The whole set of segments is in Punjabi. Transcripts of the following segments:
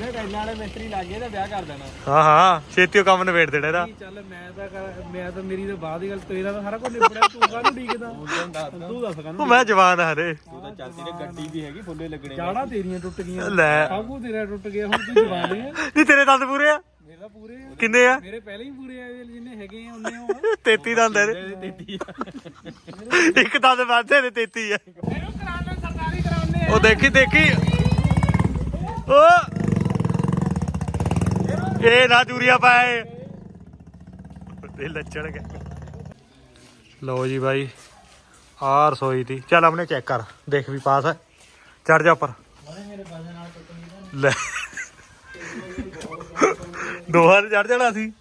ਇਹਨੇ ਟੈਲਾਂ ਵਾਲੇ ਮਿਸਤਰੀ ਲੱਗ ਗਏ ਤੇ ਵਿਆਹ ਕਰ ਦੇਣਾ। ਹਾਂ ਹਾਂ ਛੇਤੀ ਉਹ ਕੰਮ ਨਿਬੇੜ ਦੇਣਾ ਇਹਦਾ। ਚੱਲ ਮੈਂ ਤਾਂ ਕਰ- ਮੈਂ ਤਾਂ ਮੇਰੀ ਤਾਂ ਬਾਅਦ ਦੀ ਗੱਲ ਤੇਰਾ ਤਾਂ ਸਾਰਾ ਕੁਝ ਨਿਬੜਿਆ ਤੂੰ ਕਾਹਨੂੰ ਡੀਕਦਾ? ਤੂੰ ਦੱਸ ਕਾਹਨੂੰ ਉਹ ਮੈਂ ਜਵਾਨ ਆ ਹਰੇ। ਤੂੰ ਤਾਂ ਚੱਲ ਤੇਰੇ ਗੱਡੀ ਵੀ ਹੈਗੀ ਫੁੱਲੇ ਲੱਗਣੇ ਜਾੜਾ ਤੇਰੀਆਂ ਟੁੱਟ ਗਈਆਂ। ਲੈ। ਸਭ ਕੁਝ ਤੇਰਾ ਟੁੱਟ ਗਿਆ ਹੁਣ ਤੂੰ ਜਵਾਨ ਹੈ ਨਹੀਂ ਤੇਰੇ ਦੰਦ ਪੂਰੇ ਆ? ਮੇਰੇ ਤਾਂ ਪੂਰੇ ਆ। ਕਿੰਨੇ ਆ? ਮੇਰੇ ਪਹਿਲੇ ਹੀ ਪੂਰੇ ਆ ਜਿੰਨੇ ਹੈਗੇ ਆ ਉਹਨੇ ਉਹ 33 ਦੰਦ ਇਹਦੇ। 33 ਇੱਕ ਦੰਦ ਵੱਧਦੇ ਨੇ 33 ਆ। ਇਹਨੂੰ ਕਰਾਉਣੇ ਸਰਕਾਰੀ ਕਰਾਉਣੇ ਉਹ ਦੇਖੀ ਦੇਖੀ। ਓ ਇਹ ਨਾ ਦੂਰੀਆਂ ਪਾਏ। ਇਹ ਲੱਚਣ ਗਏ। ਲਓ ਜੀ ਬਾਈ ਆ ਰਸੋਈ ਦੀ। ਚੱਲ ਆਪਣੇ ਚੈੱਕ ਕਰ, ਦੇਖ ਵੀ ਪਾਸ ਹੈ। ਚੜ ਜਾ ਉੱਪਰ। ਲੈ। ਦੋਹਾਂ ਚੜ ਜਾਣਾ ਸੀ।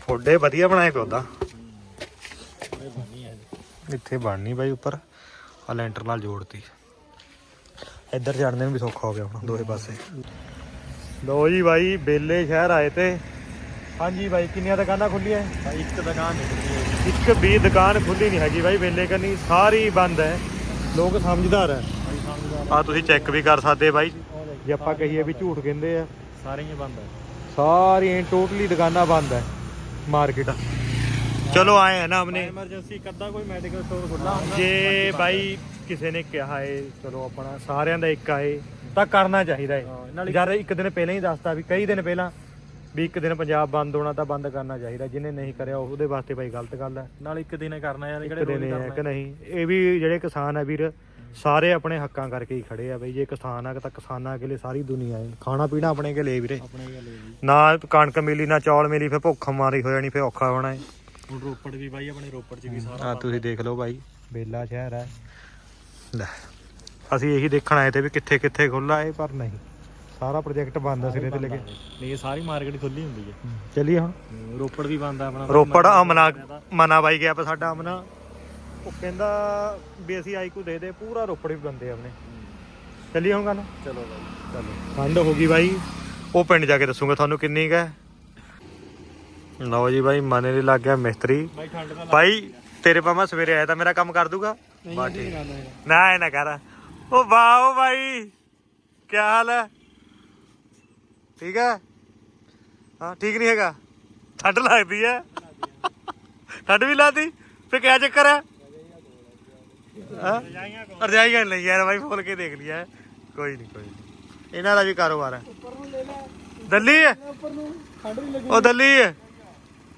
ਫੋਡੇ ਵਧੀਆ ਬਣਾਏ ਪਿਆ ਉਹਦਾ ਇੱਥੇ ਬਣਨੀ ਬਾਈ ਉੱਪਰ ਆ ਲੈਂਟਰ ਨਾਲ ਜੋੜਤੀ। ਇੱਧਰ ਚੜਨੇ ਨੂੰ ਵੀ ਸੌਖਾ ਹੋ ਗਿਆ ਹੁਣ, ਦੋਹੇ ਪਾਸੇ। ਲੋ ਜੀ ਬਾਈ ਬੇਲੇ ਸ਼ਹਿਰ ਆਏ ਤੇ। ਹਾਂਜੀ ਬਾਈ ਕਿੰਨੀਆਂ ਦੁਕਾਨਾਂ ਖੁੱਲੀਆਂ ਭਾਈ ਇੱਕ ਦੁਕਾਨ ਨਿਕਲੀ ਇੱਕ ਵੀ ਦੁਕਾਨ ਖੁੱਲੀ ਨਹੀਂ ਹੈਗੀ ਬਾਈ ਬੇਲੇ ਕਰਨੀ ਸਾਰੀ ਬੰਦ ਹੈ ਲੋਕ ਸਮਝਦਾਰ ਹੈ ਆ ਤੁਸੀਂ ਚੈੱਕ ਵੀ ਕਰ ਸਕਦੇ ਬਾਈ। ਜੇ ਆਪਾਂ ਕਹੀਏ ਵੀ ਝੂਠ ਕਹਿੰਦੇ ਆ। ਸਾਰੇ ਹੀ ਬੰਦ ਹੈ ਸਾਰੀਆਂ ਟੋਟਲੀ ਦੁਕਾਨਾਂ ਬੰਦ ਹੈ ਮਾਰਕੀਟ। ਚਲੋ ਆਏ ਹੈ ਨਾ ਆਪਣੇ। ਐਮਰਜੈਂਸੀ ਕੱਦਾ ਕੋਈ ਮੈਡੀਕਲ ਸਟੋਰ ਖੁੱਲਾ ਜੇ ਬਾਈ ਕਿਸੇ ਨੇ ਕਿਹਾ ਏ ਚਲੋ ਆਪਣਾ ਸਾਰਿਆਂ ਦਾ ਇੱਕ ਆਏ ਤਾਂ ਕਰਨਾ ਚਾਹੀਦਾ ਹਾਂ, ਯਾਰ ਇੱਕ ਦਿਨ ਪਹਿਲਾਂ ਹੀ ਦੱਸਤਾ ਵੀ ਕਈ ਦਿਨ ਪਹਿਲਾਂ ਵੀ ਇੱਕ ਦਿਨ ਪੰਜਾਬ ਬੰਦ ਹੋਣਾ ਤਾਂ ਬੰਦ ਕਰਨਾ ਚਾਹੀਦਾ। ਜਿਹਨੇ ਨਹੀਂ ਕਰਿਆ ਉਹਦੇ ਵਾਸਤੇ ਬਾਈ ਗਲਤ ਗੱਲ ਹੈ। ਨਾਲ ਇੱਕ ਦਿਨ ਹੀ ਕਰਨਾ ਯਾਰ ਇੱਕ ਕਿਹੜੇ ਦਿਨ ਹੈ ਕਿ ਨਹੀਂ ਇਹ ਵੀ ਜਿਹੜੇ ਕਿਸਾਨ ਆ ਵੀਰ ਸਾਰੇ ਆਪਣੇ ਹੱਕਾਂ ਕਰਕੇ ਹੀ ਖੜੇ ਆ ਬਈ। ਜੇ ਕਿਸਾਨ ਆ ਤਾਂ ਕਿਸਾਨਾਂ ਕੇ ਲਈ ਸਾਰੀ ਦੁਨੀਆ ਹੈ ਖਾਣਾ ਪੀਣਾ ਆਪਣੇ ਕੇ ਲਈ ਵੀਰੇ। ਆਪਣੇ ਨਾ ਕਣਕ ਮਿਲੀ ਨਾ ਚੌਲ ਮਿਲੀ ਫਿਰ ਭੁੱਖ ਮਾਰੀ ਹੋ ਜਾਣੀ ਫਿਰ ਔਖਾ ਹੋਣਾ ਹੈ ਹੁਣ ਰੋਪੜ ਵੀ ਬਾਈ ਆਪਣੇ ਰੋਪੜ ਚ ਵੀ ਸਾਰਾ ਆ ਤੁਸੀਂ ਦੇਖ ਲਓ ਬਾਈ ਬੇਲਾ ਸ਼ਹਿਰ ਹੈ। ਲੈ। ਅਸੀਂ ਇਹੀ ਦੇਖਣ ਆਏ ਤੇ ਵੀ ਕਿੱਥੇ ਕਿੱਥੇ ਖੁੱਲਾ ਹੈ ਪਰ ਨਹੀਂ। ਸਾਰਾ ਪ੍ਰੋਜੈਕਟ ਬੰਦ ਆ ਸਿਰੇ ਤੇ ਲੱਗੇ ਨਹੀਂ ਇਹ ਸਾਰੀ ਮਾਰਕੀਟ ਖੁੱਲੀ ਹੁੰਦੀ ਹੈ। ਚੱਲੀਏ ਹੁਣ। ਰੋਪੜ ਵੀ ਬੰਦ ਆ ਆਪਣਾ। ਰੋਪੜ ਅਮਨਾ ਮਨਾ ਬਾਈ ਗਿਆ ਸਾਡਾ ਅਮਨਾ। ਉਹ ਕਹਿੰਦਾ ਵੀ ਅਸੀਂ ਆਈਕੂ ਦੇ ਦੇ ਪੂਰਾ ਰੋਪੜ ਵੀ ਬੰਦੇ ਆਪਣੇ। ਚੱਲੀਏ ਹੁਣ ਗੱਲ? ਚਲੋ ਬਾਈ। ਚਲੋ। ਠੰਡ ਹੋ ਗਈ ਬਾਈ। ਉਹ ਪਿੰਡ ਜਾ ਕੇ ਦੱਸੂਗਾ ਤੁਹਾਨੂੰ ਕਿੰਨੀ ਕੁ ਹੈ। ਲਓ ਜੀ ਬਾਈ ਮਨੇ ਦੇ ਲੱਗ ਗਿਆ ਮਿਸਤਰੀ। ਬਾਈ ਤੇਰੇ ਪਾਮਾ ਸਵੇਰੇ ਆਇਆ ਤਾਂ ਮੇਰਾ ਕੰਮ ਕਰ ਦੂਗਾ। ਬਾ ਠੀਕ ਨਾ ਇਹ ਨਾ ਕਰ। ਉਹ ਵਾਹ ਓ ਬਾਈ ਕੀ ਹਾਲ ਹੈ? ਠੀਕ ਹੈ? ਹਾਂ, ਠੀਕ ਨਹੀਂ ਹੈਗਾ। ਠੰਡ ਲੱਗਦੀ ਹੈ। ਠੰਡ ਵੀ ਲੱਗਦੀ ਫੇ ਕਿਆ ਚੱਕਰ ਹੈ? ਹਾਂ? ਰਜਾਈਆਂ ਲਈ ਯਾਰ ਬਾਈ ਫੋਲ ਕੇ ਦੇਖ ਲਿਆ। ਕੋਈ ਨਹੀਂ ਕੋਈ ਨਹੀਂ। ਇਹਨਾਂ ਦਾ ਵੀ ਕਾਰੋਬਾਰ ਹੈ। ਦੱਲੀ ਹੈ? ਉਹ ਦੱਲੀ ਹੈ।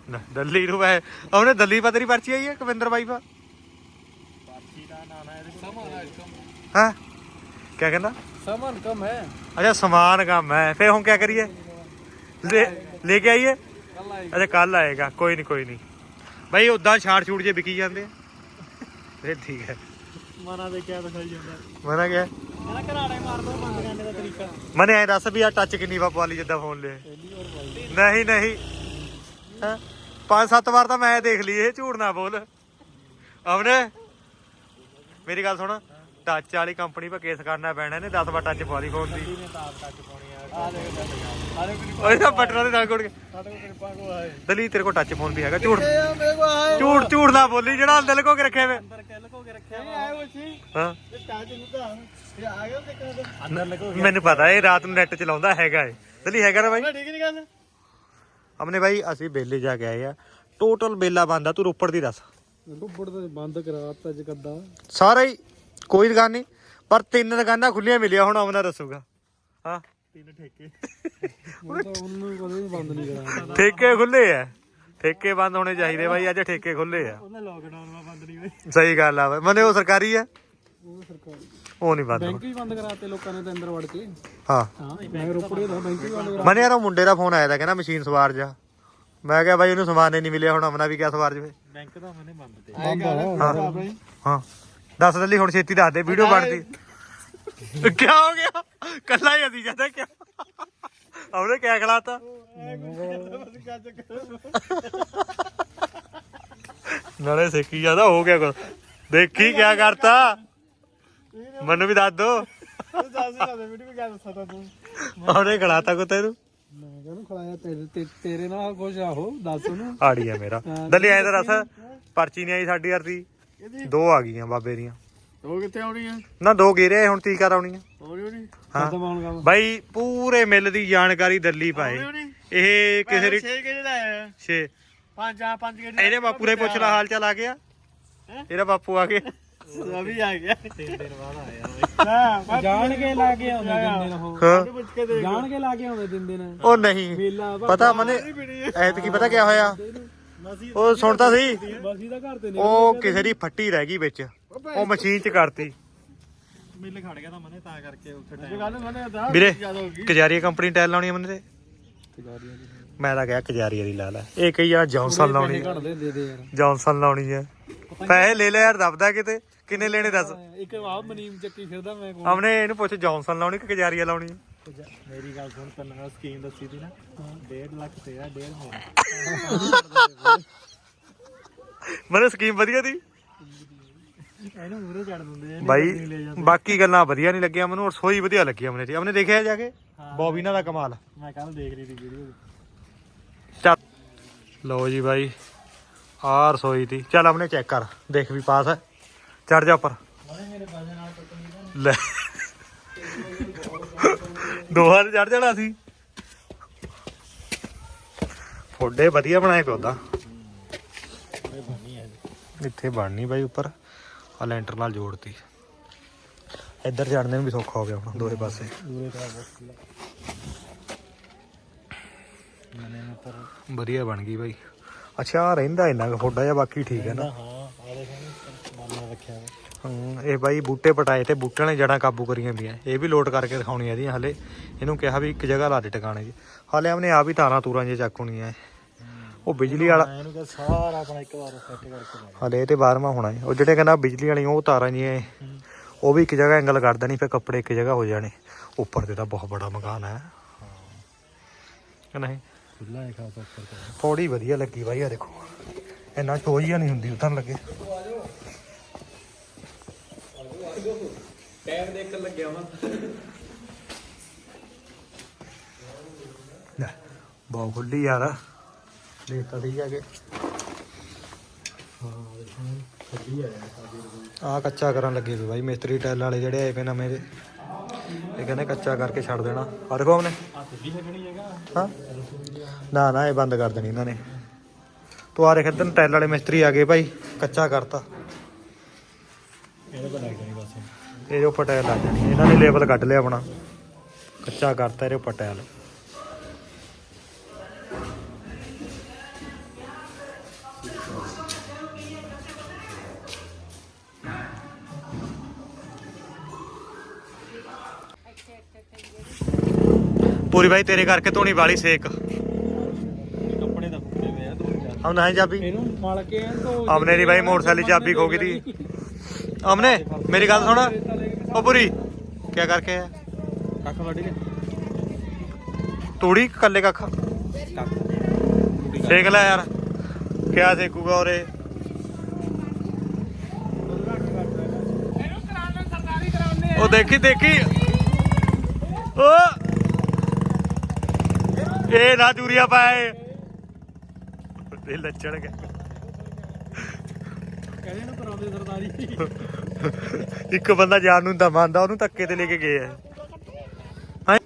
ਨਾ, ਦੱਲੀ ਨੂੰ ਵੈ ਉਹਨੇ ਦੱਲੀ ਪਤਰੀ ਪਰਚੀ ਆਈ ਹੈ, ਕਵਿੰਦਰ ਬਾਈ ਪਾ ਪਾਰਟੀ ਦਾ ਨਾਂ ਨਾ ਇਹਦੇ ਸਮਾਨ ਹਾਂ? ਕਿਆ ਕਹਿੰਦਾ? ਸਮਾਨ ਕਮ ਹੈ। ਅੱਛਾ ਸਮਾਨ ਕੰਮ ਹੈ। ਫੇ ਹੁਣ ਕਿਆ ਕਰੀਏ? ਲੈ ਲੈ ਕੇ ਆਈਏ? ਕੱਲ ਆਏਗਾ। ਅੱਛਾ ਕੱਲ ਆਏਗਾ। ਕੋਈ ਨਹੀਂ ਕੋਈ ਨਹੀਂ ਬਾਈ ਉਦਾਂ ਛਾੜ ਛੂੜ ਜੇ ਵਿਕੀ ਜਾਂਦੇ ਆ। ਫੇ ਠੀਕ ਹੈ। ਮਨਾ ਦੇ ਕਿਆ ਦਿਖਾਈ ਜਾਂਦਾ। ਮਨਾ ਗਿਆ ਕਹਿੰਦਾ ਘਰਾੜੇ ਮਾਰ ਦੋ ਬੰਦ ਕਰਨੇ ਦਾ ਤਰੀਕਾ। ਮਨੇ ਐ ਦੱਸ ਵੀ ਆ ਟੱਚ ਕਿੰਨੀ ਵਾਰ ਪਵਾ ਲਈ ਜਿੱਦਾਂ ਫੋਨ ਲਿਆ। ਪਹਿਲੀ ਵਾਰ ਬਾਈ ਨਹੀਂ ਨਹੀਂ। ਹੈਂ? ਪੰਜ ਸੱਤ ਵਾਰ ਤਾਂ ਮੈਂ ਦੇਖ ਲਈ ਇਹ ਝੂਠ ਨਾ ਬੋਲ। ਅਮਨੇ ਮੇਰੀ ਗੱਲ ਸੁਣ। ਟੱਚ ਵਾਲੀ ਕੰਪਨੀ 'ਤੇ ਕੇਸ ਕਰਨਾ ਪੈਣਾ ਇਹਨੇ 10 ਵਾਰ ਟੱਚ ਲਈ ਫੋਨ ਦੀ। ਇਹਨੇ ਤਾਂ ਆਪ ਟੱਚ ਪਾਉਣੀ ਆ ਆ ਦੇਖ ਆ ਦੇਖ ਉਹ ਇਹਦਾ ਬਟਨਾਂ ਦੇ ਨਾਲ ਕੋੜ ਕੇ। ਸਾਡੇ ਕੋਲ ਕਿਰਪਾ ਕੋ ਆਏ ਦਲੀ ਤੇਰੇ ਕੋਲ ਟੱਚ ਫੋਨ ਵੀ ਹੈਗਾ ਝੂਠ ਇਹ ਮੇਰੇ ਕੋ ਆਏ ਝੂਠ ਝੂਠ ਨਾ ਬੋਲੀ ਜਿਹੜਾ ਅੰਦਰ ਲਕੋ ਕੇ ਵੇ। ਅੰਦਰ ਰੱਖਿਆ ਵਾ? ਆਏ ਸੀ। ਹਾਂ। ਤੇ ਟੱਚ ਨੂੰ ਤਾਂ ਇਹ ਆ ਗਿਆ ਤੇ ਕਹਿੰਦਾ ਅੰਦਰ ਲਕੋ ਮੈਨੂੰ ਪਤਾ ਇਹ ਰਾਤ ਨੂੰ ਨੈਟ ਚਲਾਉਂਦਾ ਹੈਗਾ ਏ ਦਲੀ ਹੈਗਾ ਨਾ ਬਾਈ? ਠੀਕ ਨਹੀਂ ਗੱਲ। ਅਸੀਂ ਬੇਲੇ ਜਾ ਕੇ ਆਏ ਆ। ਟੋਟਲ ਬੇਲਾ ਬੰਦਾ ਤੂੰ ਰੋਪੜ ਦੀ ਦੱਸ। ਰੋਪੜ ਤੇ ਬੰਦ ਕਰਾਤਾ ਅੱਜ ਕੱਦਾ ਸਾਰਾ ਹੀ ਕੋਈ ਦੁਕਾਨ ਨਹੀਂ ਪਰ ਤਿੰਨ ਦੁਕਾਨਾਂ ਖੁੱਲੀਆਂ ਮਿਲਿਆ ਹੁਣ ਅਮਨਾ ਦੱਸੂਗਾ। ਹਾਂ? ਤਿੰਨ ਠੇਕੇ। ਉਹਨੂੰ ਕਦੇ ਵੀ ਬੰਦ ਨਹੀਂ ਕਰਾਂਗਾ ਠੇਕੇ ਖੁੱਲੇ ਆ। ਠੇਕੇ ਬੰਦ ਹੋਣੇ ਚਾਹੀਦੇ ਬਾਈ ਅੱਜ ਠੇਕੇ ਖੁੱਲੇ ਆ। ਉਹਨੇ ਲੋਕਡਾਊਨ ਮਾ ਬੰਦ ਨਹੀਂ ਹੋਈ ਸਹੀ ਗੱਲ ਆ ਬਾਈ। ਮਨੇ ਉਹ ਸਰਕਾਰੀ ਆ? ਉਹ ਸਰਕਾਰ। ਉਹ ਨਹੀਂ ਬੰਦ ਬੈਂਕ ਵੀ ਬੰਦ ਕਰਾਤੇ ਲੋਕਾਂ ਨੇ ਤਾਂ ਅੰਦਰ ਵੜ ਕੇ। ਹਾਂ। ਹਾਂ ਮੈਂ ਰੋਪੜੇ ਦਾ ਬੈਂਕ ਵੀ ਬੰਦ ਕਰਾ ਮਨੇ ਯਾਰ ਉਹ ਮੁੰਡੇ ਦਾ ਫੋਨ ਆਇਆ ਤਾਂ ਕਹਿੰਦਾ ਮਸ਼ੀਨ ਸਵਾਰ ਜਾ। ਮੈਂ ਕਿਹਾ ਬਾਈ ਉਹਨੂੰ ਸਮਾਨ ਹੀ ਨਹੀਂ ਮਿਲਿਆ ਹੁਣ ਅਮਨਾ ਵੀ ਕਿਆ ਸਵਾਰ ਜਵੇ। ਬੈਂਕ ਦਾ ਮੈਨੇ ਬੰਦ ਤੇ। ਆਏਗਾ ਹਾਂ। ਦੱਸ ਦੱਲੀ ਹੁਣ ਛੇਤੀ ਦੱਸ ਦੇ ਵੀਡੀਓ ਬਣਦੀ। ਕੀ ਹੋ ਗਿਆ? ਕੱਲਾ ਹੀ ਅਸੀਂ ਜਾਂਦਾ ਕਿਆ? ਉਹਨੇ ਕਿਆ ਖਲਾਤਾ? ਨਾਲੇ ਸਿੱਖੀ ਜਾਂਦਾ ਹੋ ਗਿਆ ਕੁਛ। ਦੇਖੀ ਕਿਆ ਕਰਤਾ? ਮੈਨੂੰ ਵੀ ਦੱਸ ਦੋ। ਉਹਨੇ ਖਲਾਤਾ ਕੋ ਤੈਨੂੰ ਮੈਂ ਕਹਿੰਦਾ ਖਲਾਇਆ ਤੇਰੇ ਤੇਰੇ ਨਾਲ ਕੁਝ ਆਹੋ ਦੱਸ ਉਹਨੂੰ। ਆੜੀ ਆ ਮੇਰਾ। ਦੱਲੀ ਐਂ ਤਾਂ ਦੱਸ। ਪਰਚੀ ਨਹੀਂ ਆਈ ਸਾਡੀ ਅਰਦੀ ਦੋ ਆ ਗਈਆਂ ਬਾਬੇ ਦੀਆਂ। ਉਹ ਕਿੱਥੇ ਆਉਣੀ ਆ ਨਾ ਦੋ ਗੇਰੇ ਹੁਣ ਤੀ ਕਰ ਆਉਣੀਆਂ। ਖਤਮ ਕੰਮ ਬਾਈ ਪੂਰੇ ਮਿਲ ਦੀ ਜਾਣਕਾਰੀ ਦੱਲੀ ਪਾਏ ਇਹ ਕਿਸੇ ਰੀ 6 ਕਿਹੜੇ ਦਾ ਆਇਆ। ਛੇ। 5 ਆ 5 ਕਿਹੜੇ ਇਹਦੇ ਬਾਪੂ ਦੇ ਪੁੱਛ ਲਾ ਹਾਲ ਚਾਲ ਆ ਗਿਆ? ਇਹਦਾ ਬਾਪੂ ਆ ਗਿਆ। ਅਭੀ ਆ ਗਿਆ। ਤਿੰਨ ਦਿਨ ਬਾਅਦ ਆਇਆ ਜਾਣ ਕੇ ਲਾ ਕੇ ਆਉਂਦੇ ਦਿਨ ਉਹ। ਕੇ ਜਾਣ ਕੇ ਲਾ ਕੇ ਆਉਂਦੇ ਦਿਨ ਦਿਨ। ਉਹ ਨਹੀਂ। ਪਤਾ ਮਨੇ ਐਤਕੀ ਪਤਾ ਕੀ ਹੋਇਆ? ਉਹ ਸੁਣਤਾ ਸੀ? ਬਸੀ ਦਾ ਘਰ ਤੇ ਉਹ ਕਿਸੇ ਦੀ ਫੱਟੀ ਰਹਿ ਗਈ ਵਿੱਚ। ਉਹ ਮਸ਼ੀਨ ਚ ਕਰਤੀ। ਮੇਲੇ ਖੜ ਗਿਆ ਤਾਂ ਮਨੇ ਤਾਂ ਕਰਕੇ ਉੱਥੇ ਟਾਈਮ ਗੱਲ ਮਨੇ ਦਾ ਵੀਰੇ ਜ਼ਿਆਦਾ ਹੋ ਗਈ। ਕਜਾਰੀਆ ਕੰਪਨੀ ਟੈਲ ਲਾਉਣੀ ਆ ਮਨੇ ਤੇ। ਮੈਂ ਤਾਂ ਕਿਹਾ ਕਜਾਰੀਆ ਦੀ ਲਾ ਲੈ। ਇਹ ਕਹੀ ਆ ਜੌਨਸਨ ਲਾਉਣੀ ਆ। ਯਾਰ। ਜੌਨਸਨ ਲਾਉਣੀ ਆ। ਪੈਸੇ ਲੈ ਲੈ ਯਾਰ ਦਬਦਾ ਕਿਤੇ। ਕਿੰਨੇ ਲੈਣੇ ਦੱਸ। ਇੱਕ ਆਪ ਮਨੀਮ ਚੱਕੀ ਫਿਰਦਾ ਮੈਂ ਕੋਲ। ਹਮਨੇ ਇਹਨੂੰ ਪੁੱਛ ਜੌਨਸਨ ਲਾਉਣੀ ਕਿ ਕਜਾਰੀਆ ਲਾਉਣੀ ਆ? ਮੇਰੀ ਗੱਲ ਸੁਣ ਤੈਨੂੰ ਮੈਂ ਸਕੀਮ ਦੱਸੀ ਸੀ ਨਾ 1.5 ਲੱਖ ਤੇਰਾ 1.5 ਮੇਰਾ। ਮਨੇ ਸਕੀਮ ਵਧੀਆ ਦੀ ਇਹਨੂੰ ਮੂਰੇ ਚੜ ਦਿੰਦੇ ਬਾਈ ਬਾਕੀ ਗੱਲਾਂ ਵਧੀਆ ਨਹੀਂ ਲੱਗੀਆਂ ਮੈਨੂੰ ਰਸੋਈ ਵਧੀਆ ਲੱਗੀ ਹਮਨੇ ਜੀ ਹਮਨੇ ਦੇਖਿਆ ਜਾ ਕੇ? ਬੋਬੀਨਾ ਦਾ ਕਮਾਲ। ਮੈਂ ਕੱਲ ਦੇਖ ਰਹੀ ਸੀ ਵੀਡੀਓ ਚੱਲ। ਲਓ ਜੀ ਬਾਈ ਆ ਰਸੋਈ ਦੀ ਚੱਲ ਹਮਨੇ ਚੈੱਕ ਕਰ ਦੇਖ ਵੀ ਪਾਸ ਹੈ। ਚੜ ਜਾ ਉੱਪਰ। ਮੇਰੇ ਪਾਸੇ ਨਾਲ ਟੁੱਟਣੀ ਲੈ। ਦੋਹਾਂ ਚੜ ਜਾਣਾ ਸੀ। ਫੋਡੇ ਵਧੀਆ ਬਣਾਏ ਪਿਆ ਉਹਦਾ ਇੱਥੇ ਬਣਨੀ ਬਾਈ ਉੱਪਰ ਆ ਲੈਂਟਰ ਨਾਲ ਜੋੜਤੀ। ਇੱਧਰ ਚੜਨੇ ਨੂੰ ਵੀ ਸੌਖਾ ਹੋ ਗਿਆ ਹੁਣ ਦੋਵੇਂ ਪਾਸੇ। ਵਧੀਆ ਬਣ ਗਈ ਬਾਈ। ਅੱਛਾ ਰਹਿੰਦਾ ਇੰਨਾ ਕੁ, ਫੋਡਾ ਜਾਂ ਬਾਕੀ ਠੀਕ ਹੈ ਨਾ। ਹਾਂ ਆ ਦੇਖ ਰੱਖਿਆ ਇਹ ਬਾਈ ਬੂਟੇ ਪਟਾਏ ਤੇ ਬੂਟਿਆਂ ਨੇ ਜੜਾਂ ਕਾਬੂ ਕਰੀਆਂ ਹੁੰਦੀਆਂ ਇਹ ਵੀ ਲੋਡ ਕਰਕੇ ਦਿਖਾਉਣੀਆਂ ਇਹਦੀਆਂ ਹਲੇ। ਇਹਨੂੰ ਕਿਹਾ ਵੀ ਇੱਕ ਜਗ੍ਹਾ ਲਾ ਦੇ ਟਿਕਾਣੇ 'ਚ ਹਾਲੇ ਆਪਨੇ ਆਪ ਹੀ ਤਾਰਾਂ ਤੂਰਾਂ ਜੇ ਚੱਕ ਹੋਣੀਆਂ। ਉਹ ਬਿਜਲੀ ਵਾਲਾ ਇਹਨੂੰ ਕਿਹਾ ਸਾਰਾ ਆਪਣਾ ਇੱਕ ਵਾਰ ਸੈੱਟ ਕਰਕੇ ਹਲੇ ਇਹ ਤੇ 12ਵਾਂ ਹੋਣਾ ਹੈ ਉਹ ਜਿਹੜੇ ਕਹਿੰਦਾ ਬਿਜਲੀ ਵਾਲੀ ਉਹ ਤਾਰਾਂ ਜੀਆਂ ਉਹ ਵੀ ਇੱਕ ਜਗ੍ਹਾ ਐਂਗਲ ਕਰ ਦੇਣੀ ਫਿਰ ਕੱਪੜੇ ਇੱਕ ਜਗ੍ਹਾ ਹੋ ਜਾਣੇ। ਉੱਪਰ ਤੇ ਤਾਂ ਬਹੁਤ ਬੜਾ ਮਕਾਨ ਹੈ। ਕਿ ਨਹੀਂ? ਖੁੱਲਾ ਹੈ ਖਾਸ ਉੱਪਰ ਥੋੜੀ ਵਧੀਆ ਲੱਗੀ ਬਾਈ ਆ ਦੇਖੋ। ਇੰਨਾ ਚੋਈਆ ਨਹੀਂ ਹੁੰਦੀ ਉਤਰਨ ਲੱਗੇ। ਟਾਈਮ ਦੇਖਣ ਲੱਗਿਆ ਵਾ। ਲੈ ਬਹੁਤ ਖੁੱਲੀ ਯਾਰ। ਦੇਖ ਤਾਂ ਸਹੀ ਜਾਗੇ ਖੱਡੀ ਆ ਆ ਕੱਚਾ ਕਰਨ ਲੱਗੇ ਵੀ ਬਾਈ, ਮਿਸਤਰੀ ਟੈਲ ਵਾਲੇ ਜਿਹੜੇ ਆਏ ਪਏ ਨਵੇਂ ਦੇ। ਇਹ ਕਹਿੰਦੇ ਕੱਚਾ ਕਰਕੇ ਛੱਡ ਦੇਣਾ। ਆ ਦੇਖੋ ਉਹਨੇ ਆ ਖੱਡੀ ਛੱਡਣੀ ਹੈਗਾ ਹਾਂ। ਨਾ ਨਾ, ਇਹ ਬੰਦ ਕਰ ਦੇਣੀ ਇਹਨਾਂ ਨੇ। ਤੂੰ ਆ ਦੇਖ ਇੱਧਰ ਟੈਲ ਵਾਲੇ ਮਿਸਤਰੀ ਆ ਗਏ ਭਾਈ ਕੱਚਾ ਕਰਤਾ। ਇਹਦੇ ਕੋਲ ਲੱਗ ਇਹਦੇ ਉੱਪਰ ਟੈਲ ਲੱਗ ਜਾਣੀ ਇਹਨਾਂ ਨੇ ਲੇਬਲ ਕੱਢ ਲਿਆ ਆਪਣਾ। ਕੱਚਾ ਕਰਤਾ ਇਹਦੇ ਉੱਪਰ ਪੂਰੀ ਬਾਈ ਤੇਰੇ ਕਰਕੇ ਧੋਣੀ ਵਾਲੀ ਸੇਕ। ਕੱਪੜੇ ਤਾਂ ਫੁੱਟੇ ਹੋਏ ਆ ਦੋ ਚਾਰ ਆਉਣਾ ਹੈ ਚਾਬੀ? ਇਹਨੂੰ ਮਲ ਕੇ ਇਹਨੂੰ ਅਮਨੇ ਦੀ ਬਾਈ ਮੋਟਰਸਾਈਕਲ ਚਾਬੀ ਖੋ ਗਈ ਦੀ ਅਮਨੇ ਮੇਰੀ ਗੱਲ ਸੁਣ। ਉਹ ਪੂਰੀ ਕੀ ਕਰਕੇ ਆਇਆ? ਕੱਖ ਵੱਢ ਕੇ ਤੂੜੀ ਕੱਲੇ ਕੱਖ? ਕੱਖ। ਸੇਕ ਲੈ ਯਾਰ ਕਿਆ ਸਰਕਾਰੀ ਕਰਾਉਣੇ ਉਹ ਦੇਖੀ ਦੇਖੀ। ਓ! ਇਹ ਨਾ ਜੂਰੀਆ ਪਾਏ। ਇਹ ਲੱਚਣ ਗਏ ਕਹਿੰਦੇ ਇਹਨੂੰ ਕਰਾਉਂਦੇ ਸਰਕਾਰੀ ਇੱਕ ਬੰਦਾ ਜਾਨ ਨੂੰ ਤਾਂ ਮੰਨਦਾ ਉਹਨੂੰ ਧੱਕੇ ਤੇ ਲੈ ਕੇ ਗਏ ਆ। ਹਾਂ?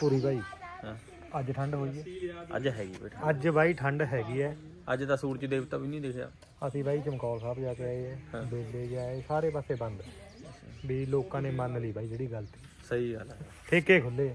ਪੂਰੀ ਭਾਈ। ਅੱਜ ਠੰਡ ਹੋਈ ਹੈ। ਅੱਜ ਹੈਗੀ ਬੇਟਾ ਅੱਜ ਬਾਈ ਠੰਡ ਹੈਗੀ ਹੈ। ਅੱਜ ਤਾਂ ਸੂਰਜ ਦੇਵਤਾ ਵੀ ਨਹੀਂ ਦਿਖਿਆ। ਅਸੀਂ ਬਾਈ ਚਮਕੌਰ ਸਾਹਿਬ ਜਾ ਕੇ ਆਏ ਹੈ। ਬੇਲੇ ਜਾਏ ਸਾਰੇ ਪਾਸੇ ਬੰਦ। ਵੀ ਲੋਕਾਂ ਨੇ ਮੰਨ ਲਈ ਬਾਈ ਜਿਹੜੀ ਗੱਲ ਸੀ ਸਹੀ ਗੱਲ ਹੈ ਠੇਕੇ ਖੁੱਲੇ ਆ।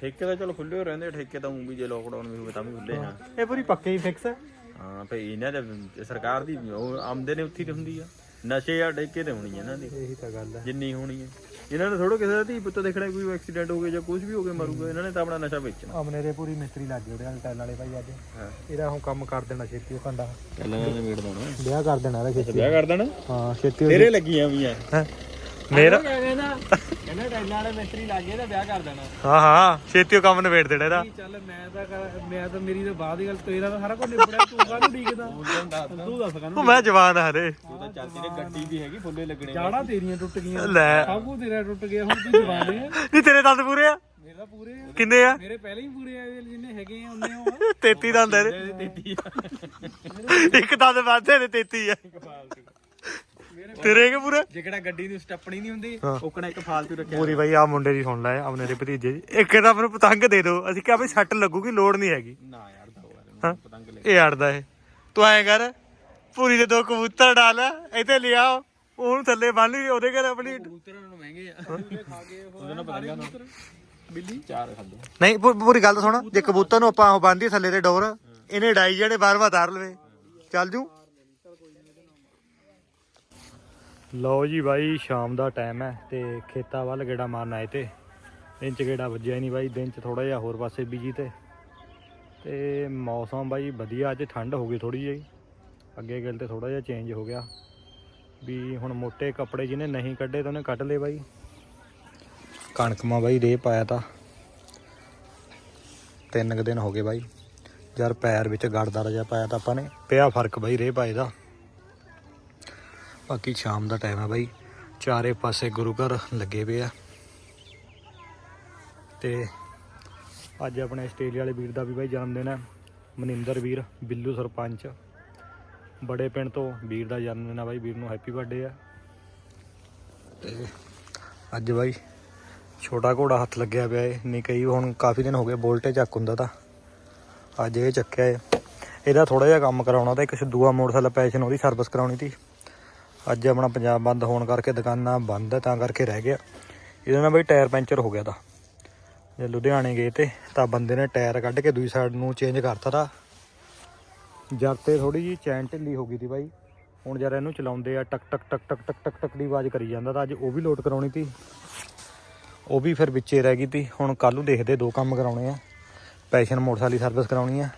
ਠੇਕੇ ਤਾਂ ਚਲੋ ਖੁੱਲੇ ਹੋ ਰਹਿੰਦੇ ਠੇਕੇ ਤਾਂ ਉਂ ਵੀ ਜੇ ਲੋਕਡਾਊਨ ਵੀ ਹੋਵੇ ਤਾਂ ਵੀ ਖੁੱਲੇ ਹਾਂ ਇਹ ਪੂਰੀ ਪੱਕੇ ਹੀ ਫਿਕਸ ਹੈ ਹਾਂ ਭਈ ਇਹਨਾਂ ਦੇ ਸਰਕਾਰ ਦੀ ਉਹ ਆਮਦਨ ਉੱਥੀ ਤੇ ਹੁੰਦੀ ਆ। ਨਸ਼ੇ ਆ ਠੇਕੇ ਤੇ ਹੋਣੀ ਆ ਇਹਨਾਂ ਦੀ। ਇਹੀ ਤਾਂ ਗੱਲ ਹੈ ਜਿੰਨੀ ਹੋਣੀ ਹੈ ਇਹਨਾਂ ਨੇ ਥੋੜਾ ਕਿਸੇ ਦਾ ਧੀ ਪੁੱਤ ਦੇਖਣਾ ਕੋਈ ਐਕਸੀਡੈਂਟ ਹੋ ਗਿਆ ਜਾਂ ਕੁਝ ਵੀ ਹੋ ਗਿਆ ਮਰੂਗਾ ਇਹਨਾਂ ਨੇ ਤਾਂ ਆਪਣਾ ਨਸ਼ਾ ਵੇਚਣਾ। ਅਮਨੇ ਦੇ ਪੂਰੀ ਮਿਸਤਰੀ ਲੱਗ ਗਏ ਉਹਦੇ ਨਾਲ ਟੈਲ ਵਾਲੇ ਭਾਈ ਅੱਜ। ਹਾਂ। ਇਹਦਾ ਹੁਣ ਕੰਮ ਕਰ ਦੇਣਾ ਛੇਤੀ ਉਹ ਕੰਡਾ। ਚੱਲ ਇਹਨਾਂ ਨੇ ਵੇੜ ਦੇਣਾ। ਵਿਆਹ ਕਰ ਦੇਣਾ ਇਹਦਾ ਛੇਤੀ। ਵਿਆਹ ਕਰ ਦੇਣਾ? ਹਾਂ ਛੇਤੀ ਤੇਰੇ ਲੱਗੀਆਂ ਵੀ ਆ ਹੈਂ। ਮੇਰਾ ਕਹਿੰਦਾ ਕਹਿੰਦਾ ਟੈਲਾਂ ਵਾਲੇ ਮਿਸਤਰੀ ਲੱਗ ਗਏ ਤਾਂ ਵਿਆਹ ਕਰ ਦੇਣਾ। ਹਾਂ ਹਾਂ ਛੇਤੀ ਉਹ ਕੰਮ ਨਿਬੇੜ ਦੇਣਾ ਇਹਦਾ। ਚੱਲ ਮੈਂ ਤਾਂ ਕਰ- ਮੈਂ ਤਾਂ ਮੇਰੀ ਤਾਂ ਬਾਅਦ ਦੀ ਗੱਲ ਤੇਰਾ ਤਾਂ ਸਾਰਾ ਕੁਝ ਨਿਬੜਿਆ ਤੂੰ ਕਾਹਨੂੰ ਡੀਕਦਾ ਤੂੰ ਦੱਸ ਕਾਹਨੂੰ ਉਹ ਮੈਂ ਜਵਾਨ ਆ ਹਰੇ। ਤੂੰ ਤਾਂ ਚੱਲਦੀ ਨੇ ਗੱਡੀ ਵੀ ਹੈਗੀ ਫੁੱਲੇ ਲੱਗਣੇ ਜਾੜਾ ਤੇਰੀਆਂ ਟੁੱਟ ਗਈਆਂ। ਲੈ। ਸਭ ਕੁਝ ਤੇਰਾ ਟੁੱਟ ਗਿਆ ਹੁਣ ਤੂੰ ਜਵਾਨ ਹੈ ਨਹੀਂ ਤੇਰੇ ਦੰਦ ਪੂਰੇ ਆ? ਮੇਰੇ ਤਾਂ ਪੂਰੇ ਆ। ਕਿੰਨੇ ਆ? ਮੇਰੇ ਪਹਿਲੇ ਹੀ ਪੂਰੇ ਆ ਜਿੰਨੇ ਹੈਗੇ ਆ ਉਹਨੇ ਉਹ 33 ਦੰਦ ਇਹਦੇ। ਇੱਕ ਦੰਦ ਵੱਧਦੇ ਨੇ 33 ਆ। ਤੇਰੇ ਕੇ ਪੂਰੇ? ਜੇ ਕਿਹੜਾ ਗੱਡੀ ਦੀ ਸਟੱਪਣੀ ਨਹੀਂ ਹੁੰਦੀ ਹਾਂ। ਉਹ ਕਣਾ ਇੱਕ ਫਾਲਤੂ ਰੱਖਿਆ ਪੂਰੀ ਬਾਈ ਆ ਮੁੰਡੇ ਦੀ ਸੁਣ ਲੈ ਆਪਣੇ ਦੇ ਭਤੀਜੇ ਦੀ। ਇੱਕ ਤਾਂ ਮੈਨੂੰ ਪਤੰਗ ਦੇ ਦਿਓ। ਅਸੀਂ ਕਿਹਾ ਵੀ ਸੱਟ ਲੱਗੂਗੀ ਲੋੜ ਨਹੀਂ ਹੈਗੀ। ਨਾ ਯਾਰ ਦੋ ਪਤੰਗ ਲੈ। ਇਹ ਅੜਦਾ ਇਹ। ਤੂੰ ਐਂ ਕਰ ਪੂਰੀ ਦੇ ਦੋ ਕਬੂਤਰ ਡਾਲ ਇੱਥੇ ਲਿਆ ਉਹਨੂੰ ਥੱਲੇ ਬੰਨ ਲਈ ਉਹਦੇ ਘਰ ਆਪਣੀ ਕਬੂਤਰਾਂ ਨੂੰ ਮਹਿੰਗੇ ਆ। ਖਾ ਕੇ ਉਹਦੇ ਨਾਲ ਪਤੰਗਾਂ ਨੂੰ ਬਿੱਲੀ? ਚਾਰ ਖਾਦੇ ਨਹੀਂ ਪੂਰੀ ਗੱਲ ਸੁਣ। ਜੇ ਕਬੂਤਰ ਨੂੰ ਆਪਾਂ ਉਹ ਬੰਨ੍ਹਦੀ ਥੱਲੇ ਤੇ ਡੋਰ ਇਹਨੇ ਡਾਈ ਜਿਹੜੇ ਬਾਰ ਬਾਰ ਤਾਰ ਲਵੇ। ਚੱਲ ਜੂ। ਲਓ ਜੀ ਬਾਈ, ਸ਼ਾਮ ਦਾ ਟਾਈਮ ਹੈ ਤੇ ਖੇਤਾਂ ਵੱਲ ਗੇੜਾ ਮਾਰਨ ਆਏ ਤੇ। ਦਿਨ ਚ ਗੇੜਾ ਵੱਜਿਆ ਹੀ ਨਹੀਂ ਬਾਈ, ਦਿਨ ਚ ਥੋੜਾ ਜਿਹਾ ਹੋਰ ਪਾਸੇ ਬੀਜੀ ਤੇ। ਤੇ ਮੌਸਮ ਬਾਈ ਵਧੀਆ, ਅੱਜ ਠੰਡ ਹੋ ਗਈ ਥੋੜੀ ਜਿਹੀ। ਅੱਗੇ ਗੱਲ ਤੇ ਥੋੜਾ ਜਿਹਾ ਚੇਂਜ ਹੋ ਗਿਆ। ਵੀ ਹੁਣ ਮੋٹے ਕੱਪੜੇ ਜਿਹਨੇ ਨਹੀਂ ਕੱਢੇ ਤਾਂ ਉਹਨੇ ਕੱਢ ਲਏ ਬਾਈ। ਕਣਕ ਮਾ ਬਾਈ ਰੇ ਪਾਇਆ ਤਾਂ। ਤਿੰਨ ਕੁ ਦਿਨ ਹੋ ਗਏ ਬਾਈ। ਯਾਰ ਪੈਰ ਵਿੱਚ ਗੜਦਾ ਜਿਹਾ ਪਾਇਆ ਤਾਂ ਆਪਾਂ ਨੇ। ਪਿਆ ਫ਼ਰਕ ਬਾਈ ਰੇ ਪਾਏ ਦਾ। ਬਾਕੀ ਸ਼ਾਮ ਦਾ ਟਾਈਮ ਹੈ ਬਾਈ। ਚਾਰੇ ਪਾਸੇ ਗੁਰੂ ਘਰ ਲੱਗੇ ਪਏ ਆ। ਤੇ ਅੱਜ ਆਪਣੇ ਆਸਟ੍ਰੇਲੀਆ ਵਾਲੇ ਵੀਰ ਦਾ ਵੀ ਬਾਈ ਜਨਮ ਦਿਨ ਹੈ। ਮਨਿੰਦਰ ਵੀਰ, ਬਿੱਲੂ ਸਰਪੰਚ। ਬੜੇ ਪਿੰਡ ਤੋਂ ਵੀਰ ਦਾ ਜਨਮ ਦਿਨ ਹੈ ਬਾਈ। ਵੀਰ ਨੂੰ ਹੈਪੀ ਬਰਥਡੇ ਆ। ਤੇ ਅੱਜ ਬਾਈ ਛੋਟਾ ਘੋੜਾ ਹੱਥ ਲੱਗਿਆ ਪਿਆ ਏ। ਨਹੀਂ ਕਈ ਹੁਣ ਕਾਫੀ ਦਿਨ ਹੋ ਗਏ, ਬੋਲਟੇ ਚੱਕ ਹੁੰਦਾ ਤਾਂ। ਅੱਜ ਇਹ ਚੱਕਿਆ ਏ। ਇਹਦਾ ਥੋੜਾ ਜਿਹਾ ਕੰਮ ਕਰਾਉਣਾ ਤਾਂ ਇੱਕ ਸਿੱਧੂਆ ਮੋਟਰਸਾਈਕਲ ਪੈਸ਼ਨ ਉਹਦੀ ਸਰਵਿਸ ਕਰਾਉਣੀ ਸੀ ਅੱਜ ਆਪਣਾ ਪੰਜਾਬ ਬੰਦ ਹੋਣ ਕਰਕੇ ਦੁਕਾਨਾਂ ਬੰਦ ਤਾਂ ਕਰਕੇ ਰਹਿ ਗਿਆ। ਇਹਦੇ ਨਾਲ ਬਈ ਟਾਇਰ ਪੈਂਚਰ ਹੋ ਗਿਆ ਤਾਂ। ਜੇ ਲੁਧਿਆਣੇ ਗਏ ਤੇ, ਤਾਂ ਬੰਦੇ ਨੇ ਟਾਇਰ ਕੱਢ ਕੇ ਦੂਜੀ ਸਾਈਡ ਨੂੰ ਚੇਂਜ ਕਰਤਾ ਤਾ। ਜਦ ਤੇ ਥੋੜੀ ਜੀ ਚੈਨ ਢਿੱਲੀ ਹੋ ਗਈ ਸੀ ਬਾਈ। ਹੁਣ ਜਦ ਇਹਨੂੰ ਚਲਾਉਂਦੇ ਆ, ਟਕ ਟਕ ਟਕ ਟਕ ਟਕ ਟਕ ਟਕ ਦੀ ਆਵਾਜ਼ ਕਰੀ ਜਾਂਦਾ ਤਾਂ। ਅੱਜ ਉਹ ਵੀ ਲੋਡ ਕਰਾਉਣੀ ਸੀ ਉਹ ਵੀ ਫਿਰ ਵਿੱਚੇ ਰਹਿ ਗਈ ਤੀ। ਹੁਣ ਕੱਲ ਨੂੰ ਦੇਖਦੇ ਦੋ ਕੰਮ ਕਰਾਉਣੇ ਆ। ਪੈਸ਼ਨ ਮੋਟਰਸਾਈਕਲ ਦੀ ਸਰਵਿਸ ਕਰਾਉਣੀ ਆ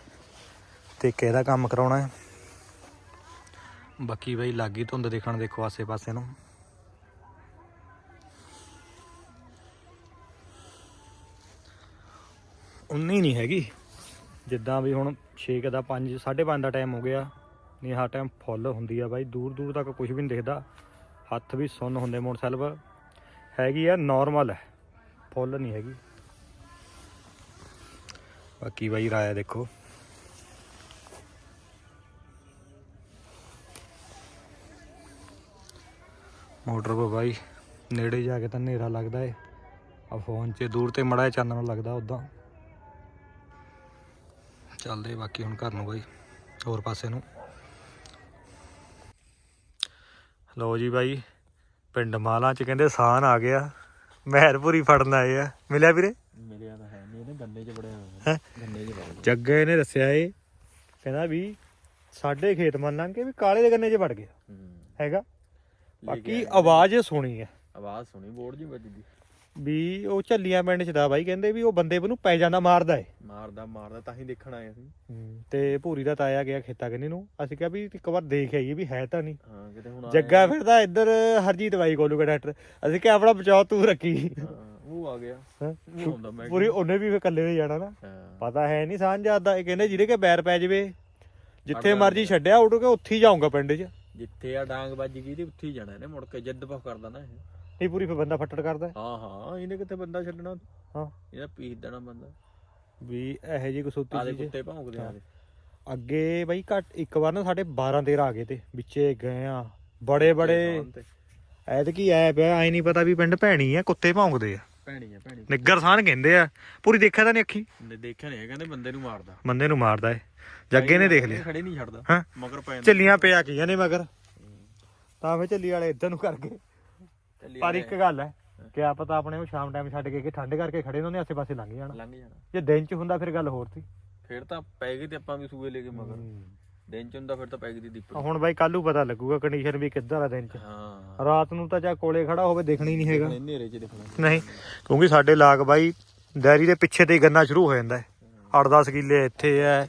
ਤੇ ਕਿਹਦਾ ਕੰਮ ਕਰਾਉਣਾ ਹੈ ਬਾਕੀ ਬਈ ਲੱਗੀ ਧੁੰਦ ਦੇਖਣ ਦੇਖੋ ਆਸੇ ਪਾਸੇ ਨੂੰ। ਉਨੀ ਨਹੀਂ ਹੈਗੀ। ਜਿੱਦਾਂ ਵੀ ਹੁਣ 6 ਦਾ 5 5:30 ਦਾ ਟਾਈਮ ਹੋ ਗਿਆ। ਨਹੀਂ ਹਰ ਟਾਈਮ ਫੁੱਲ ਹੁੰਦੀ ਆ ਬਾਈ। ਦੂਰ ਦੂਰ ਤੱਕ ਕੁਝ ਵੀ ਨਹੀਂ ਦਿਖਦਾ। ਹੱਥ ਵੀ ਸੁੰਨ ਹੁੰਦੇ ਮੋਟਰਸਾਈਕਲ ਹੈਗੀ ਆ ਨਾਰਮਲ ਹੈ। ਫੁੱਲ ਨਹੀਂ ਹੈਗੀ। ਬਾਕੀ ਬਾਈ ਰਾਇਆ ਦੇਖੋ। ਮੋਟਰ ਕੋ ਬਾਈ ਨੇੜੇ ਜਾ ਕੇ ਤਾਂ ਹਨੇਰਾ ਲੱਗਦਾ ਏ। ਆ ਫੋਨ 'ਚ ਦੂਰ ਤੇ ਮੜਾ ਚਾਨਣ ਲੱਗਦਾ ਉਦਾਂ ਚੱਲਦੇ ਬਾਕੀ ਹੁਣ ਘਰ ਨੂੰ ਬਾਈ ਹੋਰ ਪਾਸੇ ਨੂੰ। ਲਓ ਜੀ ਬਾਈ ਪਿੰਡ ਮਾਲਾ ਚ ਕਹਿੰਦੇ ਸਾਨ ਆ ਗਿਆ। ਮਹਿਰਪੁਰੀ ਫੜਨ ਆਏ ਆ। ਮਿਲਿਆ ਵੀਰੇ? ਮਿਲਿਆ ਤਾਂ ਹੈ ਨਹੀਂ ਇਹਨੇ ਗੰਨੇ 'ਚ ਬੜਿਆ ਹੋਇਆ। ਹੈਂ? ਗੰਨੇ 'ਚ ਵੜ ਜੱਗੇ ਨੇ ਦੱਸਿਆ ਏ ਕਹਿੰਦਾ ਵੀ ਸਾਡੇ ਖੇਤ ਮੰਨ ਕੇ ਵੀ ਕਾਲੇ ਦੇ ਗੰਨੇ 'ਚ ਵੜ ਗਿਆ। ਹੈਗਾ? ਬਾਕੀ ਆਵਾਜ਼ ਸੁਣੀ ਹੈ। ਆਵਾਜ਼ ਸੁਣੀ ਬੋਰਡ ਜੀ ਵੱਜਦੀ ਵੀ ਉਹ ਝੱਲੀਆਂ ਪਿੰਡ ਚ ਦਾ ਬਾਈ ਕਹਿੰਦੇ ਵੀ ਉਹ ਬੰਦੇ ਨੂੰ ਪੈ ਜਾਂਦਾ ਮਾਰਦਾ ਏ। ਮਾਰਦਾ ਮਾਰਦਾ ਤਾਂ ਹੀ ਦੇਖਣ ਆਏ ਅਸੀਂ। ਤੇ ਭੂਰੀ ਦਾ ਤਾਇਆ ਗਿਆ ਖੇਤਾਂ ਕੰਨੀ ਨੂੰ। ਅਸੀਂ ਕਿਹਾ ਵੀ ਇੱਕ ਵਾਰ ਦੇਖ ਆਈਏ ਵੀ ਹੈ ਤਾਂ ਨਹੀਂ। ਹਾਂ ਕਿਤੇ ਹੁਣ ਜੱਗਾ ਫਿਰਦਾ ਇੱਧਰ ਹਰਜੀਤ ਬਾਈ ਕੋਲੂ ਡਾਕਟਰ ਅਸੀਂ ਕਿਹਾ ਆਪਣਾ ਬਚਾਓ ਤੂੰ ਰੱਖੀ। ਉਹ ਆ ਗਿਆ। ਪੂਰੀ ਉਹਨੇ ਵੀ ਫਿਰ ਇਕੱਲੇ ਨੇ ਜਾਣਾ ਨਾ। ਪਤਾ ਹੈ ਨਹੀਂ ਸਾਂਝਾ ਦਾ ਇਹ ਕਹਿੰਦੇ ਜਿਹਦੇ ਕੇ ਬੈਰ ਪੈ ਜਵੇ ਜਿੱਥੇ ਮਰਜ਼ੀ ਛੱਡਿਆ ਉੱਡ ਕੇ ਉੱਥੇ ਹੀ ਜਾਊਂਗਾ ਪਿੰਡ 'ਚ। ਜਿੱਥੇ ਆ ਡਾਂਗ ਵੱਜ ਗਈ ਤੇ ਉੱਥੇ ਹੀ ਜਾਣਾ ਇਹਨੇ ਮੁੜ ਕੇ ਜਿੱਦ ਪਾ ਕਰਦਾ ਨਾ ਇਹ। ਨਹੀਂ ਪੂਰੀ ਫਿਰ ਬੰਦਾ ਫੱਟੜ ਕਰਦਾ ਹੈ। ਹਾਂ ਹਾਂ ਇਹਨੇ ਕਿੱਥੇ ਬੰਦਾ ਛੱਡਣਾ? ਹਾਂ। ਇਹਦਾ ਪੀਸ ਦੇਣਾ ਬੰਦਾ। ਵੀ ਇਹੋ ਜੀ ਕਸੂਤੀ ਆਦੇ ਚੀਜ਼ ਕੁੱਤੇ ਭੌਂਕਦੇ ਆ ਅੱਗੇ ਬਾਈ ਘੱਟ ਇੱਕ ਵਾਰ ਨਾ ਸਾਡੇ 12 13 ਆ ਗਏ ਤੇ ਵਿੱਚੇ ਗਏ ਆ। ਬੜੇ ਬੜੇ। ਐਤਕੀ ਐ ਪਿਆ ਐ ਨਹੀਂ ਪਤਾ ਵੀ ਪਿੰਡ ਭੈਣੀ ਆ ਕੁੱਤੇ ਭੌਂਕਦੇ ਆ। ਭੈਣੀ ਆ ਭੈਣੀ ਨਿੱਗਰ ਸਾਨ ਕਹਿੰਦੇ ਆ। ਪੂਰੀ ਦੇਖਿਆ ਤਾਂ ਨਹੀਂ ਅੱਖੀ? ਨੇ ਦੇਖਿਆ ਨਹੀਂ ਕਹਿੰਦੇ ਬੰਦੇ ਨੂੰ ਮਾਰਦਾ। ਬੰਦੇ ਨੂੰ ਮਾਰਦਾ ਏ। ਜੱਗੇ ਨੇ ਦੇਖ ਲਿਆ। ਖੜੇ ਨਹੀਂ ਛੱਡਦਾ। ਹਾਂ। ਮਗਰ ਪੈ ਜਾਂਦਾ ਚੱਲੀਆਂ ਪਿਆ ਕੀਆਂ ਨੇ ਮਗਰ। ਤਾਂ ਫੇ ਚੱਲੀ ਵਾਲੇ ਇੱਧਰ ਨੂੰ ਕਰ ਗਏ ਚੱਲੀ ਪਰ ਇੱਕ ਗੱਲ ਹੈ ਕਿ ਆ ਪਤਾ ਆਪਣੇ ਉਹ ਸ਼ਾਮ ਟਾਈਮ ਛੱਡ ਕੇ ਕਿ ਠੰਡ ਕਰਕੇ ਖੜੇ ਨੇ ਉਹਨੇ ਆਸੇ ਪਾਸੇ ਲੰਘ ਜਾਣਾ। ਲੰਘ ਜਾਣਾ। ਜੇ ਦਿਨ ਚ ਹੁੰਦਾ ਫਿਰ ਗੱਲ ਹੋਰ ਸੀ। ਫਿਰ ਤਾਂ ਪੈ ਗਈ ਤੇ ਆਪਾਂ ਵੀ ਸੂਏ ਲੈ ਕੇ ਮਗਰ। ਦਿਨ ਚ ਹੁੰਦਾ ਫਿਰ ਤਾਂ ਪੈ ਗਈ ਦੀ ਦੀਪਕ ਹੁਣ ਬਾਈ ਕੱਲੂ ਪਤਾ ਲੱਗੂਗਾ ਕੰਡੀਸ਼ਨ ਵੀ ਕਿੱਧਰ ਆ ਦਿਨ ਚ। ਹਾਂ। ਰਾਤ ਨੂੰ ਤਾਂ ਚਾ ਕੋਲੇ ਖੜਾ ਹੋਵੇ ਦੇਖਣਾ ਹੀ ਨਹੀਂ ਹੈਗਾ। ਹਨੇਰੇ ਚ ਦੇਖਣਾ। ਨਹੀਂ ਕਿਉਂਕਿ ਸਾਡੇ ਲਾਗ ਬਾਈ ਡੈਰੀ ਦੇ ਪਿੱਛੇ ਤੇ ਹੀ ਗੰਨਾ ਸ਼ੁਰੂ ਹੋ ਜਾਂਦਾ ਹੈ। 8-10 ਕਿੱਲੇ ਇੱਥੇ ਐ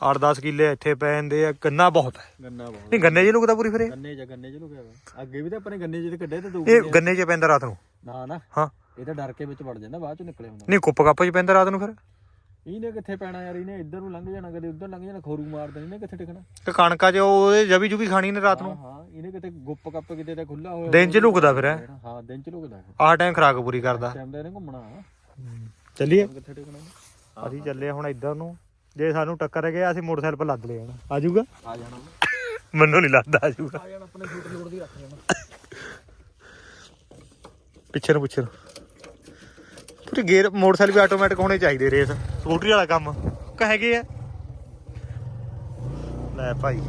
8-10 ਕਿੱਲੇ ਇੱਥੇ ਪੈ ਜਾਂਦੇ ਆ ਗੰਨਾ ਬਹੁਤ ਹੈ। ਗੰਨਾ ਬਹੁਤ। ਨਹੀਂ ਗੰਨੇ 'ਚ ਲੁਕਦਾ ਪੂਰੀ ਫਿਰ? ਗੰਨੇ ਚ ਗੰਨੇ ਚ ਲੁਕਿਆ ਅੱਗੇ ਵੀ ਤਾਂ ਆਪਣੇ ਗੰਨੇ ਚ ਕੱਢੇ ਤੇ ਦੋ ਇਹ ਗੰਨੇ 'ਚ ਪੈਂਦਾ ਰਾਤ ਨੂੰ। ਨਾ ਨਾ। ਹਾਂ। ਇਹ ਤਾਂ ਡਰ ਕੇ ਵਿੱਚ ਵੜ ਜਾਂਦਾ ਬਾਅਦ ਚ ਨਿਕਲੇ ਹੁੰਦਾ ਨਹੀਂ ਕੁੱਪ ਕੱਪ 'ਚ ਪੈਂਦਾ ਰਾਤ ਨੂੰ ਫਿਰ। ਇਹਨੇ ਕਿੱਥੇ ਪੈਣਾ ਯਾਰ? ਇਹਨੇ ਇੱਧਰ ਨੂੰ ਲੰਘ ਜਾਣਾ ਕਦੇ ਉੱਧਰ ਲੰਘ ਜਾਣਾ ਖੋਰੂ ਮਾਰ ਦੇਣੀ ਇਹਨੇ ਕਿੱਥੇ ਟਿਕਣਾ? ਤੇ ਕਣਕਾਂ 'ਚ ਉਹ ਜਵੀ ਜੁਬੀ ਖਾਣੀ ਨੇ ਰਾਤ ਨੂੰ। ਹਾਂ ਇਹਨੇ ਕਿਤੇ ਗੁੱਪ ਕੱਪ ਕਿਤੇ ਤਾਂ ਖੁੱਲਾ ਹੋਇਆ ਦਿਨ 'ਚ ਲੁਕਦਾ ਫਿਰ। ਹਾਂ? ਦਿਨ ਚ ਲੁਕਦਾ ਆਹ ਟਾਈਮ ਖਰਾਕ ਪੂਰੀ ਕਰਦਾ। ਟਾਈਮ ਦਾ ਇਹਨੇ ਘੁੰਮਣਾ। ਚੱਲੀਏ। ਕਿੱਥੇ ਟਿਕਣਾ? ਅਸੀਂ ਚੱਲੇ ਹੁਣ ਇੱਧਰ ਨੂੰ। ਜੇ ਸਾਨੂੰ ਟੱਕਰ ਗਿਆ ਅਸੀਂ ਮੋਟਰਸਾਈਕਲ 'ਤੇ ਲੱਦ ਲੈ ਜਾਣਾ ਆ ਜਾਊਗਾ? ਆ ਜਾਣਾ ਮੈਨੂੰ ਨਹੀਂ ਲੱਗਦਾ ਆ ਜਾਊਗਾ। ਆ ਜਾਣ ਆਪਣੇ ਛੂਟ ਲੋੜ ਦੀ ਰੱਖ ਲੈਣਾ। ਪਿੱਛੇ ਨੂੰ ਪਿੱਛੇ ਨੂੰ। ਪੂਰੀ ਗੇਅਰ ਮੋਟਰਸਾਈਕਲ ਵੀ ਆਟੋਮੈਟਿਕ ਹੋਣੇ ਚਾਹੀਦੇ ਰੇਸ ਸਕੂਟਰੀ ਵਾਲਾ ਕੰਮ। ਕਹੇਗੇ ਆ। ਲੈ ਭਾਈ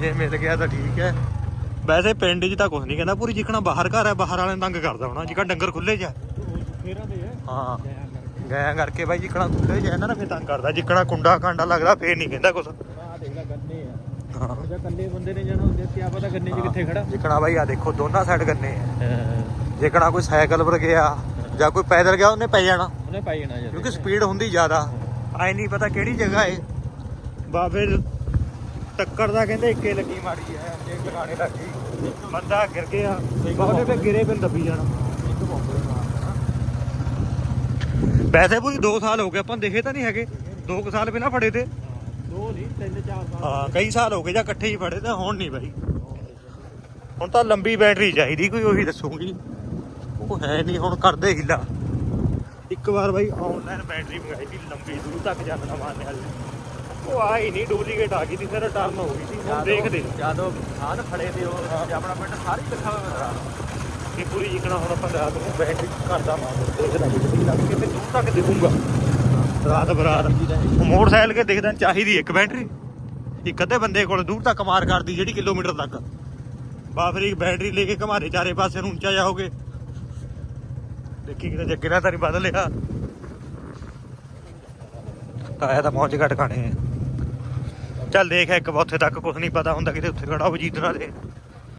ਜੇ ਮਿਲ ਗਿਆ ਤਾਂ ਠੀਕ ਹੈ। ਵੈਸੇ ਪਿੰਡ 'ਚ ਤਾਂ ਕੁਝ ਨਹੀਂ ਕਹਿੰਦਾ ਪੂਰੀ ਜਿੱਕਣਾ ਬਾਹਰ ਘਰ ਹੈ ਬਾਹਰ ਵਾਲਿਆਂ ਨੂੰ ਤੰਗ ਕਰਦਾ ਹੋਣਾ ਜਿੱਕਾ ਡੰਗਰ ਖੁੱਲੇ ਜਾ ਹੈ। ਕਰਕੇ ਗਾਇਆ ਕਰਕੇ ਬਾਈ ਜਿੱਕਣਾ ਖੁੱਲੇ ਜਾ ਨਾ ਫੇਰ ਤੰਗ ਕਰਦਾ। ਜਿੱਕਣਾ ਕੁੰਡਾ ਕਾਂਡਾ ਲੱਗਦਾ ਫੇਰ ਨਹੀਂ ਕਹਿੰਦਾ ਕੁਝ ਆ ਦੇਖ ਲੈ ਗੰਨੇ ਆ। ਜੇ ਇਕੱਲੇ ਬੰਦੇ ਨੇ ਜਾਣਾ ਹੁੰਦੇ ਕੀ ਪਤਾ ਗੰਨੇ 'ਚ ਕਿੱਥੇ ਖੜਾ? ਜਿੱਕਣਾ ਬਾਈ ਆ ਦੇਖੋ ਦੋਨਾਂ ਸਾਈਡ ਗੰਨੇ ਆ। ਜਿੱਕਣਾ ਕੋਈ ਸਾਈਕਲ ਪਰ ਗਿਆ ਜਾਂ ਕੋਈ ਪੈਦਲ ਗਿਆ ਉਹਨੇ ਪੈ ਜਾਣਾ। ਉਹਨੇ ਪਾਈ ਜਾਣਾ ਕਿਉਂਕਿ ਸਪੀਡ ਹੁੰਦੀ ਜ਼ਿਆਦਾ। ਆਏ ਨਹੀਂ ਪਤਾ ਕਿਹੜੀ ਜਗ੍ਹਾ ਏ। ਬਾਬੇ ਟੱਕਰ ਦਾ ਕਹਿੰਦੇ ਇੱਕੇ ਲੱਗੀ ਮਾੜੀ ਐ ਜੇ ਲਗਾਣੇ ਲੱਗੀ ਬੰਦਾ ਗਿਰ ਗਿਆ ਬਾਬੇ ਫੇ ਗਿਰੇ ਫਿਰ ਦੱਬੀ ਜਾਣਾ। ਇੱਕ ਵੈਸੇ ਪੂਰੀ 2 ਸਾਲ ਹੋ ਗਏ ਆਪਾਂ ਦੇਖੇ ਤਾਂ ਨਹੀਂ ਹੈਗੇ। 2 ਸਾਲ ਪਹਿਲਾਂ ਫੜੇ ਤੇ। ਦੋ ਨਹੀਂ ਤਿੰਨ ਚਾਰ ਸਾਲ। ਹਾਂ ਕਈ ਸਾਲ ਹੋ ਗਏ ਜਾਂ ਇਕੱਠੇ ਹੀ ਫੜੇ ਤੇ ਹੁਣ ਨਹੀਂ ਬਾਈ। ਹੁਣ ਤਾਂ ਲੰਬੀ ਬੈਟਰੀ ਚਾਹੀਦੀ ਕੋਈ ਉਹੀ ਦੱਸੂਗੀ। ਉਹ ਹੈ ਨਹੀਂ ਹੁਣ ਕਰਦੇ ਹਿੱਲਾ ਇੱਕ ਵਾਰ ਬਾਈ ਆਨਲਾਈਨ ਬੈਟਰੀ ਮੰਗਾਈ ਸੀ ਲੰਬੀ ਦੂਰ ਤੱਕ ਜਾਂਦਾ ਮਾਰਨੇ ਵਾਲੀ। ਉਹ ਆਈ ਨਹੀਂ ਡੁਪਲੀਕੇਟ ਆ ਗਈ ਸੀ ਫਿਰ ਰਿਟਰਨ ਹੋ ਗਈ ਸੀ ਦੇਖਦੇ। ਜਦੋਂ ਆਹ ਫੜੇ ਤੇ ਉਹ ਆਪਣਾ ਪਿੰਡ ਸਾਰੀ ਇਕੱਠਾ ਹੋਇਆ ਕਿ ਪੂਰੀ ਜਿਕਣਾ ਹੁਣ ਆਪਾਂ ਰਾਤ ਨੂੰ ਬੈਟਰੀ ਕਰਦਾ ਮਾਰ ਦੇਖਦਾ ਜੀ ਲੱਗ ਕੇ ਤੇ ਦੂਰ ਤੱਕ ਦਿਖੂਗਾ। ਰਾਤ ਬਰਾਤ ਮੋਟਰਸਾਈਕਲ ਕੇ ਦੇਖਦਾ ਚਾਹੀਦੀ ਇੱਕ ਬੈਟਰੀ ਇੱਕ ਅੱਧੇ ਬੰਦੇ ਕੋਲ ਦੂਰ ਤੱਕ ਮਾਰ ਕਰਦੀ ਜਿਹੜੀ ਕਿਲੋਮੀਟਰ ਤੱਕ। ਬਾ ਫਿਰ ਇੱਕ ਬੈਟਰੀ ਲੈ ਕੇ ਘਮਾਰੇ ਚਾਰੇ ਪਾਸੇ ਨੂੰ ਉੱਚਾ ਜਾਓਗੇ। ਦੇਖੀ ਕਿਤੇ ਜੱਗੇ ਨਾਲ ਤਾਂ ਬਦਲ ਲਿਆ। ਤਾਇਆ ਤਾਂ ਪਹੁੰਚ ਘਟ ਖਾਣੇ। ਚੱਲ ਦੇਖ ਇੱਕ ਉੱਥੇ ਤੱਕ ਕੁਝ ਨਹੀਂ ਪਤਾ ਹੁੰਦਾ ਕਿਤੇ ਉੱਥੇ ਖੜਾ ਵਜੀਦਰਾ ਦੇ